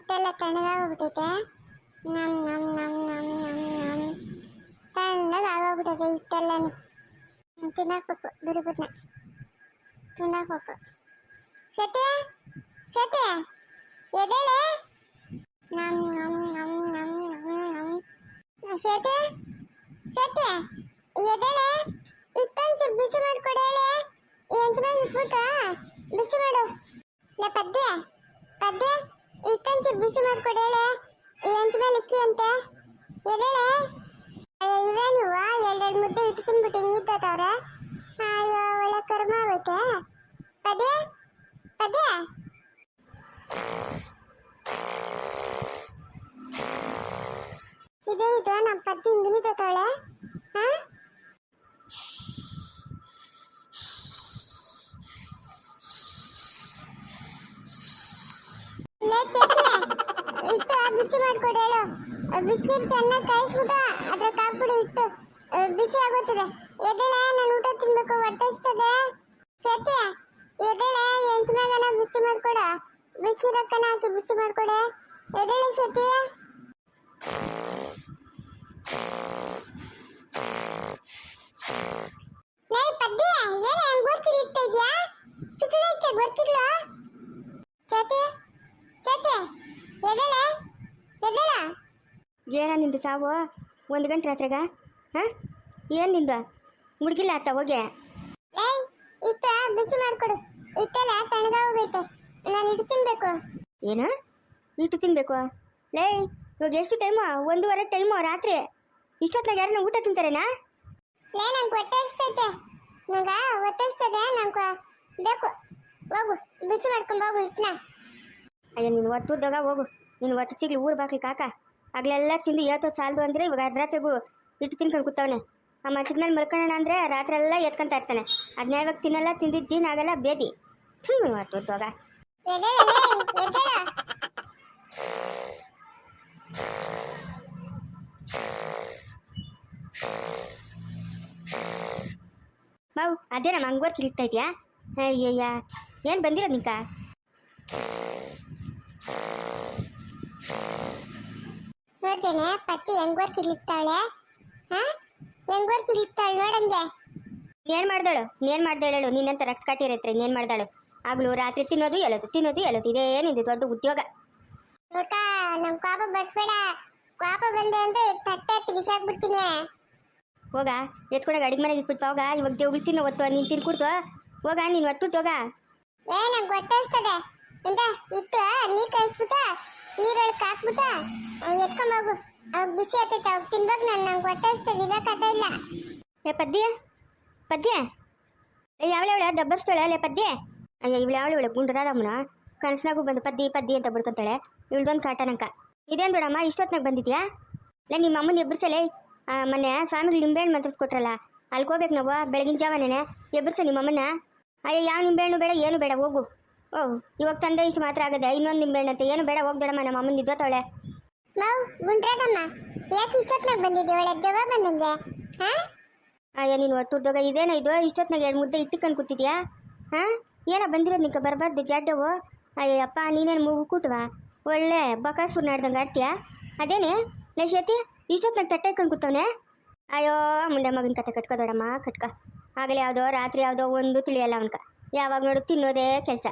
ಹಿಟ್ಟೆಲ್ಲ ತಣ್ಣಗಾಗೋಗ್ಬಿಟ್ಟೈತೆ. ನಮ್ ನಮ್ ನಮ್ ನಮ್ ನಮ್ ನಮ್. ತಣ್ಣಗೆ ಆಗೋಗ್ಬಿಟ್ಟೈತೆ ಹಿಟ್ಟೆಲ್ಲನು ತಿನ್ನಾಕ್ಬೇಕು ಬಿರುಬಿರ್ನ ತಿನ್ನಾಕ್ಬೇಕು. ಶೆಟ್ಟಿ ಶೆಟ್ಟಿ ಎದೇಳೆ ನಮ್ ನಮ್ ನಮ್ ನಮ್ ನಮ್ ನಮ್. ಶೆಟ್ಟಿ ಶೆಟ್ಟಿ ಎದೇಳೆ ಹಿಟ್ಟೊಂಚೂರು ಬಿಸಿ ಮಾಡ್ಕೊಡು ಹೇಳೆ. ಎಂಚ್ಮೇಲೆ ಇಟ್ಬಿಟ್ಟು ಬಿಸಿ ಮಾಡು. ಇಲ್ಲ ಪದ್ಯ ಪದ್ಯ. ಹಿಟ್ಟೊಂಚೂರು ಬಿಸಿ ಮಾಡ್ಕೊಡೇಳೆ ಲಂಚ್ ಮೇಲೆ ಇಕ್ಕಿ ಅಂತ. ಎದೇಳೆ ಇವೇ ನೀವು? ಎರಡೆರಡು ಮುದ್ದೆ ಇಟ್ಟು ತಿನ್ಬಿಟ್ಟು ಹಿಂಗಿದ್ದವ್ರೆ ಅಯ್ಯೋ, ಒಳ್ಳೆ ಕರ್ಮ ಆಗುತ್ತೆ ಪದೇ ಪದ್ಯ ಇದೇನಿದು ನಮ್ಮ ಪದ್ಯ ಹಿಂಗಿನಿದ್ದಾಳೆ ಹಾ ಲೇ ಚಟ್ನಿ ಇಟ್ಟು ಬಿಸಿ ಮಾಡ್ಕೊಡು ಹೇಳು. ಬಿಸಿನೀರು ಚೆನ್ನಾಗಿ ಕಾಯಿಸ್ಬಿಟ್ಟು ಅದ್ರ ಕಾಯ್ಬಿಡಿ ಇಟ್ಟು ಬಿಸಿ ಆಗುತ್ತದೆ ಎದಳೆ ನಾನು ಊಟ ತಿನ್ಬೇಕು ಹೊಟ್ಟೆ ಸತ್ಯ ಎದಳೆ ಮ್ಯಾಗನ ಬಿಸಿ ಬಿಸಿನೀರು ಬಿಸಿನೀರಕ್ಕನ ಹಾಕಿ ಬಿಸಿ ಮಾಡ್ಕೊಡೆ. ಎದಳೆ ಸತ್ಯ ಲೇ ಪದ್ಯ, ಏನು ಗೊತ್ತಿರಿ ಇಡ್ತಾ ಗೊತ್ತಿಲ್ಲ ಸತ್ಯ ಸತ್ಯ ಎದಳ ಏನ ನಿಂದು ಸಾವು? ಒಂದು ಗಂಟೆ ರಾತ್ರಿಗ? ಹಾಂ? ಏನು ನಿಂದು? ಮುಡ್ಗಿಲ್ಲ ಆತ ಹೋಗಿ. ಲೇ ಇಟ್ಟ ಬಿಸಿ ಮಾಡ್ಕೊಡು. ಇಟ್ಟೆಲ್ಲ ತಣ್ಣಗಾಗೋಗೈತೆ ನಾನು ಇಟ್ಟು ತಿನ್ಬೇಕು. ಏನು? ಇಟ್ಟು ತಿನ್ನಬೇಕು ಲೇ ಇವಾಗ ಎಷ್ಟು ಟೈಮು? ಒಂದೂವರೆ ಟೈಮು ರಾತ್ರಿ. ಇಷ್ಟೊತ್ತಿನಾಗ ಯಾರನ್ನ ಊಟ ತಿಂತಾರೇನಾ? ಲೇ ನಂಗೆ ಹೊಟ್ಟೆ ಹಸ್ತೈತೆ. ನಂಗ ಹೊಟ್ಟೆ ಹಸ್ತದೆ ನಂಗೆ ಬೇಕು. ಹೋಗು ಬಿಸಿ ಮಾಡ್ಕೊಂಡು ಹೋಗು ಇಟ್ನ. ಅಯ್ಯೋ ನೀನು ಒಟ್ಟುದಾಗ ಹೋಗು. ನೀನು ಒಟ್ಟು ಸಿಗ್ಲಿ ಊರು ಬಾಕ್ಲಿ ಕಾಕ ಆಗ್ಲೆಲ್ಲ ತಿಂದು ಏತೋ ಸಾಲದು ಅಂದರೆ ಇವಾಗ ಅರ್ಧರಾತ್ರಿಗೂ ಇಟ್ಟು ತಿನ್ಕೊಂಡು ಕೂತವನೆ. ಆ ಮಂಚದ ಮೇಲೆ ಮಲ್ಕೊಳ್ಳೋಣ ಅಂದರೆ ರಾತ್ರಿ ಎಲ್ಲ ಎತ್ಕೊಂತ ಇರ್ತಾನೆ. ಅದನ್ನ ಇವಾಗ ತಿನ್ನಲ್ಲ ತಿಂದಿದ್ದು ಜೀನ್ ಆಗಲ್ಲ, ಬೇದಿ. ಹ್ಞೂ ಅದೇನಮ್ಮ ಅದೇ ನಮ್ಮ ಹಂಗೋರ್ ಕಿಳಿತಾ ಇದೆಯಾ? ಅಯ್ಯಯ್ಯ, ಏನು ಬಂದಿರೋದು ನಿಂಕ ನೋಡ್ತೇನೆ ಪತ್ತಿ ಹೆಂಗೋರ್ ಚಿಲಿಕ್ತಾಳೆ ಹಾ? ಹೆಂಗೋರ್ ಚಿಲಿಕ್ತಾಳೆ ನೋಡಂಗೆ? ಏನು ಮಾಡ್ದಾಳು? ಏನು ಮಾಡ್ದಾಳು ನಿನ್ನಂತ ರಕ್ತ ಕಾಟಿರೈತ್ರೆ ಏನು ಮಾಡ್ದಾಳು? ಆಗ್ಲೂ ರಾತ್ರಿ ತಿನ್ನೋದು ಹೇಳೋದು ತಿನ್ನೋದು ಹೇಳೋದು ಇದೇ ನಿಂದು ದೊಡ್ಡ ಉದ್ಯೋಗ. ನೋಡ್ಕ ನಮ್ ಕೋಪ ಬರ್ಸ್ಬೇಡ. ಕೋಪ ಬಂದೆ ಅಂದ್ರೆ ತಟ್ಟೆ ಎತ್ತಿ ಬಿಸಾಕ್ಬಿಡ್ತೀನಿ. ಹೋಗ ಎತ್ಕೊಂಡಾಗ ಅಡಿಗೆ ಮನೆಗೆ ಇಟ್ಬಿಟ್ಟು ಹೋಗ. ಇವಾಗ ದೇವ್ಗಳು ತಿನ್ನೋ ಒತ್ತು ನೀನು ತಿನ್ಕೊಡ್ತು ಹೋಗ ನೀನು ಒಟ್ಟು ಹೋಗ. ಏ ನಂಗೆ ಗೊತ್ತಿಸ್ತದೆ ಇಂದ ಇಟ್ಟು ನೀರ್ ಕಾಯಿಸ್ಬಿಟ್ಟು ನೀರೊಳಗೆ ಹಾಕ್ಬಿಟ್ಟ ಎತ್ಕೊಂಬೋಗು ಅವಾಗ ಬಿಸಿ ಆತೈತೆ ಅವಾಗ ತಿನ್ಬೇಕು ನಾನು. ನಂಗೆ ಹೊಟ್ಟೆ ಹಸ್ತದೆ ಇರೋಕಥ ಇಲ್ಲ. ಏ ಪದ್ಯ ಪದ್ಯ. ಏ ಯಾವಳೆ ದಬ್ಬರ್ಸ್ತಾಳೆ ಅಲ್ಲೇ ಪದ್ಯ. ಅಯ್ಯ, ಇವಳು ಯಾವಳೆ ಇವಳೆ? ಗುಂಡ್ರಾದಮ್ಮನ ಕನಸ್ನಾಗೂ ಬಂದು ಪದ್ಯ ಪದ್ಯ ಅಂತ ಬಿಡ್ಕೊಂತಾಳೆ. ಇವಳ್ದೊಂದು ಕಾಟನಂಕ. ಇದೇನು ದೊಡಮ್ಮ ಇಷ್ಟೊತ್ತಿನಾಗ ಬಂದಿದ್ಯಾ? ಇಲ್ಲ ನಿಮ್ಮ ಅಮ್ಮನ ಎಬ್ಬರ್ಸಲೇ ಮೊನ್ನೆ ಸ್ವಾಮಿಗಳು ನಿಂಬೆಹಣ್ಣು ಮಂತ್ರಿಸ್ಕೊಟ್ರಲ್ಲ. ಅಲ್ಲಿ ಹೋಗ್ಬೇಕು ನಾವು, ಬೆಳಗಿನ ಜಾವನೇ ಎಬ್ಬರ್ಸ ನಿಮ್ಮಮ್ಮನ ಅಯ್ಯ ಯಾವ ನಿಂಬೆಹಣ್ಣು ಬೇಡ, ಏನು ಬೇಡ, ಹೋಗು. ಓ ಇವಾಗ ತಂದೆ ಇಷ್ಟು ಮಾತ್ರ ಆಗದೆ ಇನ್ನೊಂದು ನಿಂಬೆಹಣ್ಣು ಅಂತ. ಏನು ಬೇಡ ಹೋಗ್ಬೇಡಮ್ಮ ನಮ್ಮ ಅಮ್ಮನ ನಿದ್ದೋತಾವಳೆ. ಮಾವು ಗುಂಡ್ರಾದಮ್ಮ ಯಾಕೆ ಇಷ್ಟೊತ್ತಿನಾಗ ಬಂದಿದ್ದೆ? ಒಳ್ಳೆ ದೆವ್ವ ಬಂದಂಗೆ ಹಾ? ಅಯ್ಯ ನೀನು ಒಟ್ಟುದ್ದಾಗ ಇದೇನ ಇದು? ಇಷ್ಟೊತ್ತಿನಾಗ ಎರಡು ಮುದ್ದೆ ಇಟ್ಟುಕೊಂಡು ಕೂತಿದ್ಯಾ? ಹಾಂ? ಏನ ಬಂದಿರೋದು ನಿಂಗೆ ಬರಬಾರ್ದು ಜಾಡ್ಡವು ಅಯ್ಯಪ್ಪ ನೀನೇನು ಮೂಗು ಕೂಟವಾ? ಒಳ್ಳೆ ಬಕಾಸು ನಾಡ್ದಂಗೆ ಆಡ್ತೀಯಾ? ಅದೇನೇ? ಲಶತಿ ಇಷ್ಟೊತ್ನಾಗ ತಟ್ಟೆ ಇಟ್ಕೊಂಡು ಕೂತವನೆ? ಅಯ್ಯೋ ಮುಂಡೆ ಮಗನ ಕತೆ ಕಟ್ಕೋದೋಡಮ್ಮ ಕಟ್ಕ. ಆಗಲೇ ಯಾವುದೋ ರಾತ್ರಿ ಯಾವುದೋ ಒಂದು ತಿಳಿಯಲ್ಲ ಅವನ್ಕ. ಯಾವಾಗ ನೋಡು ತಿನ್ನೋದೇ ಕೆಲಸ.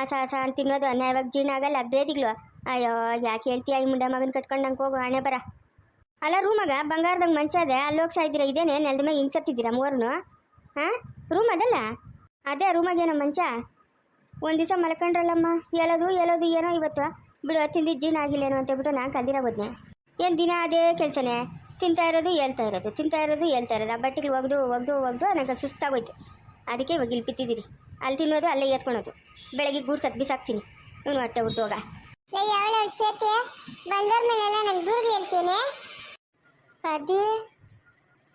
ಆಸ ಸಾಸ ಅಂತ ತಿನ್ನೋದು ಅನ್ಯಾಯವಾಗಿ ಜೀರ್ಣ ಆಗಲ್ಲ ಬೇದಿಗ್ಲು. ಅಯ್ಯೋ, ಯಾಕೆ ಹೇಳ್ತೀಯ, ಈ ಮುಂಡ ಮಗನ ಕಟ್ಕೊಂಡು ನಂಗೆ ಹೋಗು ಹಣೆ ಬರ. ಅಲ್ಲ ರೂಮಾಗ ಬಂಗಾರದಂಗೆ ಮಂಚ ಅದೇ, ಅಲ್ಲಿ ಹೋಗ್ತಾ ಇದ್ದೀರಾ ಇದೇನೆ, ನೆಲದ ಮೇಲೆ ಹಿಂಸತ್ತಿದ್ದೀರಾ ಮೋರ್ನು ಹಾಂ? ರೂಮ್ ಅದಲ್ಲ ಅದೇ ರೂಮಾಗೇನೋ ಮಂಚ? ಒಂದು ದಿವಸ ಮಲ್ಕೊಂಡ್ರಲ್ಲಮ್ಮ ಹೇಳೋದು ಎಲ್ಲೋದು ಏನೋ ಇವತ್ತು. ಬಿಡು ತಿಂದಿದ್ದು ಜೀರ್ಣ ಆಗಿಲ್ಲೇನೋ ಅಂತ ಹೇಳ್ಬಿಟ್ಟು ನಾನು ಕಲ್ದಿರ ಹೋದ್ನೆ. ಏನು ದಿನ ಅದೇ ಕೆಲಸನೇ? ತಿಂತಾ ಇರೋದು, ಹೇಳ್ತಾ ಇರೋದು, ತಿಂತಾ ಇರೋದು, ಹೇಳ್ತಾ ಇರೋದು. ಆ ಬಟ್ಟೆಗಳು ಒಗ್ದು ಒಗ್ದು ಒಗ್ದು ನನಗೆ ಸುಸ್ತಾಗೋಯ್ತು. ಅದಕ್ಕೆ ಇವಾಗ ಇಲ್ಲಿ ಬಿತ್ತಿದ್ದೀರಿ ಅಲ್ಲಿ ತಿನ್ನೋದು ಅಲ್ಲೇ ಎತ್ಕೊಳೋದು. ಬೆಳಗ್ಗೆ ಗೂಡ್ಸತ್ ಬಿಸಾಕ್ತೀನಿ. ಇವನು ಹೊಟ್ಟೆ ಉದ್ದೋಗ ಶೇತಿ ಬಂದವ್ರ ಮೇಲೆಲ್ಲ ನಂಗೆ ದೂರ ಹೇಳ್ತೀನಿ. ಪದ್ಯ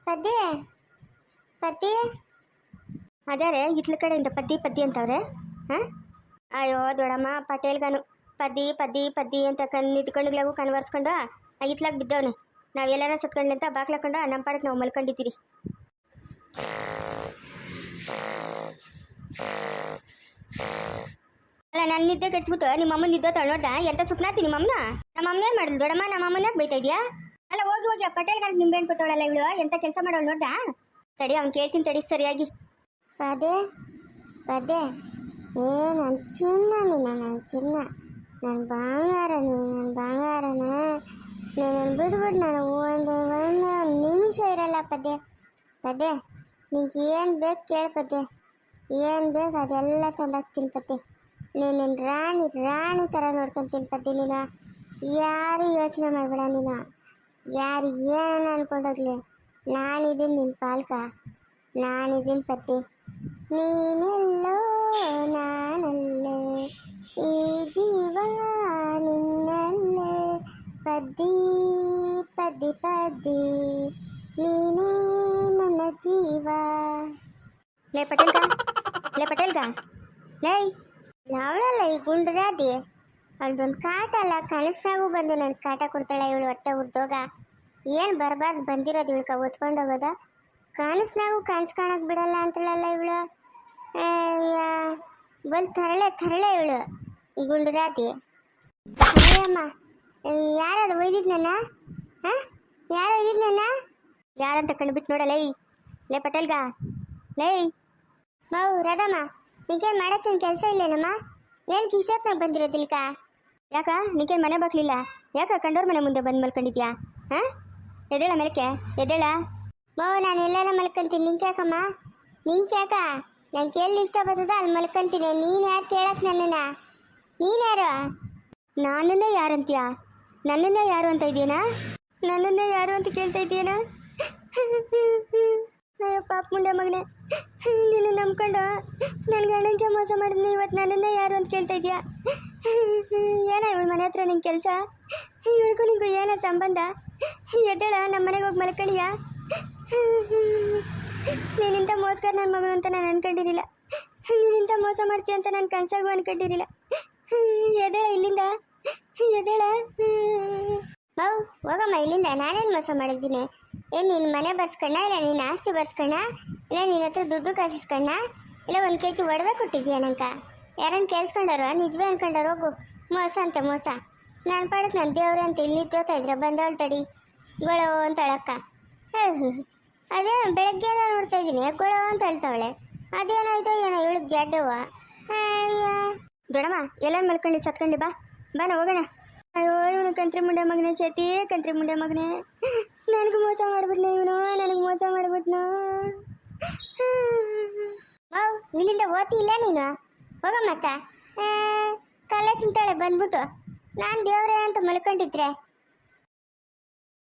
ಪದ್ಯ ಪದ್ಯ ಅದಾರೆ ಇತ್ಲ ಕಡೆಯಿಂದ ಪದ್ದಿ ಪದ್ದಿ ಅಂತವ್ರೆ? ಹಾಂ? ಅಯ್ಯೋ ದೊಡಮ್ಮ ಪಟೇಲ್ಗನು. ಪದ್ದಿ ಪದ್ದಿ ಪದ್ದಿ ಅಂತ ಕಣ್ ನಿಂತ್ಕೊಂಡ್ಲಾಗು ಕನ್ವರ್ಸ್ಕೊಂಡು ಆ ಇತ್ಲಾಗ ಬಿದ್ದವನು. ನಾವು ಎಲ್ಲಾರ ಸತ್ಕೊಂಡ್ಲಿ ಅಂತ ಬಾಕ್ಲಾಕೊಂಡು ನಮ್ಮ ಪಾಡಕ್ಕೆ ನಾವು ಮಲ್ಕೊಂಡಿದ್ದೀರಿ. ಅಲ್ಲ, ನಾನು ನಿದ್ದೆ ಕಟ್ಸ್ಬಿಟ್ಟು ನಿಮ್ಮ ಅಮ್ಮನ ನಿದ್ದೆ ತೊಳ್ ಎಂತ ಸುಪ್ನಾತಿ ನಿಮ್ಮ ಅಮ್ಮನ ನಮ್ಮ ಅಮ್ಮನೇ ಮಾಡಿದ್ಲು? ದೊಡ್ಡಮ್ಮ, ನಮ್ಮ ಅಮ್ಮನ ಬೈತಾ ಇದೆಯಾ? ಅಲ್ಲ, ಹೋಗಿ ಹೋಗಿ ಪಟೇಲ್ ನಿಂಬೆ ಹಣ್ಣು ಕೊಟ್ಟವಳಲ್ಲ ಇವಳು? ಎಂತ ಕೆಲಸ ಮಾಡೋಳು ನೋಡ್ದ? ತಡಿ, ಅವ್ನು ಕೇಳ್ತೀನಿ ತಡಿ, ಸರಿಯಾಗಿ. ಪದೇ ಪದೇ, ಏ ನನ್ನ ಚಿನ್ನ ನೀನು ನನ್ನ ಚಿನ್ನ. ನನ್ನ ಬಂಗಾರ ನೀನು ನನ್ನ ಬಂಗಾರನ. ನಾನು ಬಿಡ್ಬಿಟ್ಟು ನಾನು ಒಂದು ಒಂದು ನಿಮಿಷ ಇರಲ್ಲ ಪದೇ ಪದೇ. ನಿಂಗೆ ಏನು ಬೇಕು ಕೇಳು ಪದೇ. ಏನು ಬೇಕು ಅದೆಲ್ಲ ತಂದಾಕ್ತೀನಿ ಪದೇ ನೀನು ರಾಣಿ ರಾಣಿ ಥರ ನೋಡ್ಕೊಂಡು ಪದೇ ನೀನು. ಯಾರು ಯೋಚನೆ ಮಾಡಬೇಡ ನೀನು. ಯಾರು ಏನು ಅನ್ಕೊಂಡೋಗ್ಲಿ ನಾನಿದ್ದೀನಿ ನಿನ್ನ ಪಾಲ್ಕ. ನಾನಿದ್ದೀನಿ ಪತ್ತಿ. ನೀನೆಲ್ಲೋ ನಾನಲ್ಲೇ. ಈ ಜೀವ ನಿನ್ನಲ್ಲೇ. ಪದ್ದಿ ಪದ್ದಿ ಪದ್ದಿ ನೀನೇ ನನ್ನ ಜೀವ. ಲೇ ಲೇ ಪಟೇಲ್ಗ? ಲೈ. ಅವಳಲ್ಲ ಈ ಗುಂಡ್ರಾದಿ ಅವಳದೊಂದು ಕಾಟ ಅಲ್ಲ ಕನಸಾಗೂ ಬಂದು ನನ್ನ ಕಾಟ ಕೊಡ್ತಾಳೆ ಇವಳು ಹೊಟ್ಟೆ ಹುಡ್ದೋಗ ಏನು ಬರಬಾರ್ದು ಬಂದಿರೋದು ಇವಳ್ಕ ಓದ್ಕೊಂಡು ಹೋಗೋದ? ಕನಸ್ನಾಗೂ ಕನ್ಸು ಕಾಣಕ್ ಬಿಡಲ್ಲ ಅಂತಳಲ್ಲ ಇವಳು. ಬಲ್ ತರಳೆ ತರಳೆ ಇವಳು ಗುಂಡ್ರಾದಿ ಅಮ್ಮ ಯಾರದು ಒಯ್ದಿದ್ ನನ್ನ? ಹಾಂ? ಯಾರು ಒಯ್ದಿದ್ ನನ್ನ? ಯಾರಂತ ಕಂಡುಬಿಟ್ಟು ನೋಡಲ್ಲ ಲೇ. ಲೇ ಪಟೇಲ್ಗ. ಲೇ. ಮಾವು ರಾಧಮ್ಮ, ನಿಂಗೇನು ಮಾಡೋಕ್ಕೇನು ಕೆಲಸ ಇಲ್ಲೇನಮ್ಮ? ಏನಕ್ಕೆ ಇಷ್ಟೊತ್ತಿನಾಗ ಬಂದಿರೋದಿಲ್ಕ ಯಾಕ, ನಿಂಗೇನು ಮನೆ ಬಾಕ್ಲಿಲ್ಲ ಯಾಕ ಕಂಡೋರ್ ಮನೆ ಮುಂದೆ ಬಂದು ಮಲ್ಕೊಂಡಿದ್ಯಾ? ಹಾ? ಎದ್ದೇಳ ಮೇಲಕ್ಕೆ, ಎದ್ದೇಳ? ಮಾವು ನಾನು ಎಲ್ಲಾರ ಮಲ್ಕೊಂತೀನಿ, ನಿಂಗೆ ಯಾಕಮ್ಮ? ನಿಂಗೆ ಯಾಕ? ನಂಗೆ ಎಲ್ಲಿ ಇಷ್ಟ ಬರ್ತದ ಅಲ್ಲಿ ಮಲ್ಕೊಂತೀನಿ, ನೀನು ಯಾರು ಕೇಳಕ್ ನನ್ನನ್ನ? ನೀನ್ಯಾರು ನಾನನ್ನೇ ಯಾರಂತೀಯ ನನ್ನನ್ನೇ ಯಾರು ಅಂತ ಇದೆಯೇನಾ ನನ್ನನ್ನೇ ಯಾರು ಅಂತ ಕೇಳ್ತಾ ಇದೆಯೇನಾ ಪಾಪ ಮುಂಡೆ ಮಗನೇ. ನೀನು ನಂಬ್ಕೊಂಡು? ನನ್ನ ಗಂಡನಿಗೆ ಮೋಸ ಮಾಡಿದ್ನಿ ಇವತ್ತು ನನ್ನನ್ನು ಯಾರು ಅಂತ ಕೇಳ್ತಾ ಇದೀಯಾ? ಏನ ಇವಳು ಮನೆ ಹತ್ರ ನಿಂಗೆ ಕೆಲಸ? ಇವಳಿಗೂ ನಿಂಗೂ ಏನ ಸಂಬಂಧ? ಎದ್ದೇಳ ನಮ್ಮ ಮನೆಗೆ ಹೋಗಿ ಮಲ್ಕೊಂಡಿಯ? ನೀನಿಂತ ಮೋಸ್ಕರ ನನ್ನ ಮಗನು ಅಂತ ನಾನು ಅನ್ಕೊಂಡಿರಲಿಲ್ಲ. ನೀನಿಂತ ಮೋಸ ಮಾಡ್ತೀಯ ಅಂತ ನಾನು ಕನ್ಸಾಗೂ ಅನ್ಕೊಂಡಿರಲಿಲ್ಲ. ಎದ್ದೇಳ ಇಲ್ಲಿಂದ? ಎದ್ದೇಳ? ಮಾವು ಹೋಗಮ್ಮ, ಇಲ್ಲಿಂದ ನಾನೇನು ಮೋಸ ಮಾಡಿದ್ದೀನಿ? ಏನು ನಿನ್ನ ಮನೆ ಬರ್ಸ್ಕಣ್ಣ ಇಲ್ಲ ನಿನ್ನ ಆಸ್ತಿ ಬರ್ಸ್ಕಣ್ಣ ಇಲ್ಲ ನಿನ್ನ ಹತ್ರ ದುಡ್ಡು ಕಾಸಿಸ್ಕಣ್ಣ ಇಲ್ಲ ಒಂದು ಕೆ ಜಿ ಒಡವೆ ಕೊಟ್ಟಿದ್ಯಾ ನಂಕ ಯಾರನ್ನ ಕೇಳಿಸ್ಕೊಂಡಾರ, ನಿಜವೇ ಅನ್ಕೊಂಡಾರ, ಹೋಗು, ಮೋಸ ಅಂತ ಮೋಸ. ನಾನು ಪಾಡಕ್ಕೆ ನನ್ನ ದೇವ್ರೆ ಅಂತ ಇಲ್ಲಿ ತೋತಾ ಇದ್ರೆ ಬಂದವಳು ತಡಿ, ಗೊಳೋ ಅಂತ ಅಳಕ್ಕ. ಅದೇ ಬೆಳಗ್ಗೆ ನೋಡ್ತಾ ಇದ್ದೀನಿ, ಗೊಳೋ ಅಂತ ಹೇಳ್ತಾವಳೆ ಅದೇನಾಯ್ತು ಏನೋ ಇವಳಿಗೆ ಜಡ್ಡವ ದೊಡಮ್ಮ ಎಲ್ಲ ಮಲ್ಕೊಂಡು ಸತ್ಕೊಂಡಿ ಬಾ. ಬಾನ ಹೋಗೋಣ. ಅಯ್ಯೋ, ಇವನು ಕಂತ್ರಿ ಮುಂಡೆ ಮಗನೇ ಶೇತಿ ಕಂತ್ರಿ ಮುಂಡೆ ಮಗನೇ. ನನಗೆ ಮೋಸ ಮಾಡ್ಬಿಟ್ನ ಇವನು, ನನಗೆ ಮೋಸ ಮಾಡ್ಬಿಟ್ನ? ಮಾವ್ ಇಲ್ಲಿಂದ ಇಲ್ಲ ನೀನು? ಹೋಗ ಮತ್ತ ಕಲೆ ಚಿಂತಾಳೆ ಬಂದ್ಬಿಟ್ಟು, ನಾನು ದೇವ್ರೆ ಅಂತ ಮಲ್ಕೊಂಡಿದ್ರೆ